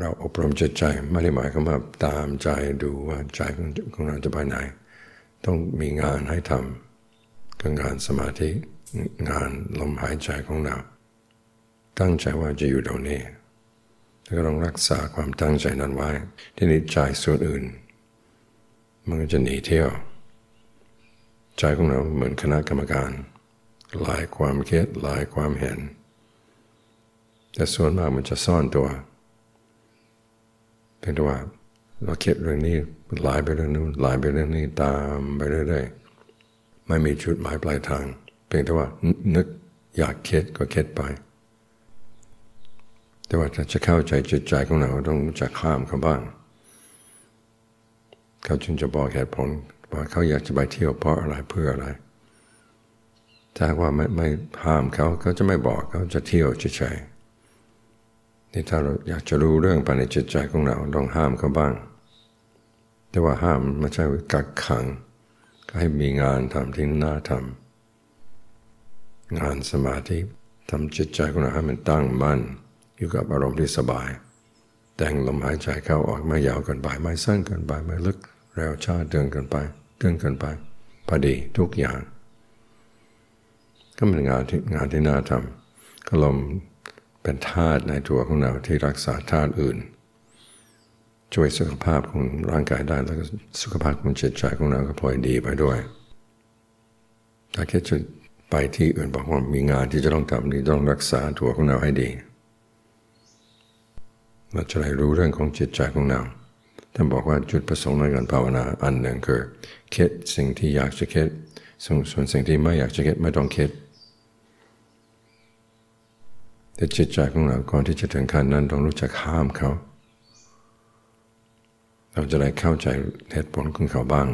เราอบรมจิตใจไม่ได้หมายความว่าตามใจดูว่าใจของของเราจะไปไหน ต้องมีงานให้ทำคืองานสมาธิงานลมหายใจของเรา ตั้งใจว่าจะอยู่ตรงนี้แล้วก็ต้องรักษาความตั้งใจนั้นไว้ ที่นี้ใจส่วนอื่น มันก็จะหนีเที่ยว ใจของเราเหมือนคณะกรรมการ หลายความคิดหลายความเห็น แต่ส่วนมากมันจะซ่อนตัว เพียงแต่ว่า เราคิดเรื่องนี้ไหลไปเรื่องนู้นไหลไปเรื่องนี้ตามไปเรื่อยๆไม่มีจุดหมายปลายทาง เพียงแต่ว่านึกอยากคิดก็คิดไป แต่ว่าถ้าจะเข้าใจจิตใจของเราต้องจะข้ามเขาบ้าง เขาจึงจะบอกเหตุผลว่าเขาอยากจะไปเที่ยวเพราะอะไรเพื่ออะไรถ้าว่าไม่ไม่ห้ามเขาเขาจะไม่บอกเขาจะเที่ยวเฉยๆ นี่ถ้าเราอยากจะรู้เรื่องภายในจิตใจของเราต้องห้ามเขาบ้าง แต่ว่าห้ามไม่ใช่กักขัง ก็ให้มีงานทำที่น่าทำงานสมาธิทำจิตใจของเราให้มันตั้งมั่นอยู่กับอารมณ์ที่สบาย แต่งลมหายใจเข้าออกไม่ยาวเกินไปไม่สั้นเกินไปไม่ลึกเร็วช้าเดินเกินไปเดินเกินไปพอดีทุกอย่าง ก็เป็นงานที่งานที่น่าทำก็ลม เป็นธาตุในตัวของเราที่รักษาธาตุอื่น ช่วยสุขภาพของร่างกายได้แล้วก็สุขภาพของจิตใจของเราก็พลอยดีไปด้วย ถ้าแค่จะไปที่อื่นบอกว่ามีงานที่จะต้องทำนี่ต้องรักษาตัวของเราให้ดีเราจะได้รู้เรื่องของจิตใจของเราท่านบอกว่าจุดประสงค์ในการภาวนาอันหนึ่งคือคิดสิ่งที่อยากจะคิดส่วนสิ่งที่ไม่อยากจะคิดไม่ต้องคิด แต่จิตใจของเราก่อนที่จะถึงขั้นนั้นต้องรู้จักห้ามเขา เราจะได้เข้าใจเหตุผลของเขาบ้าง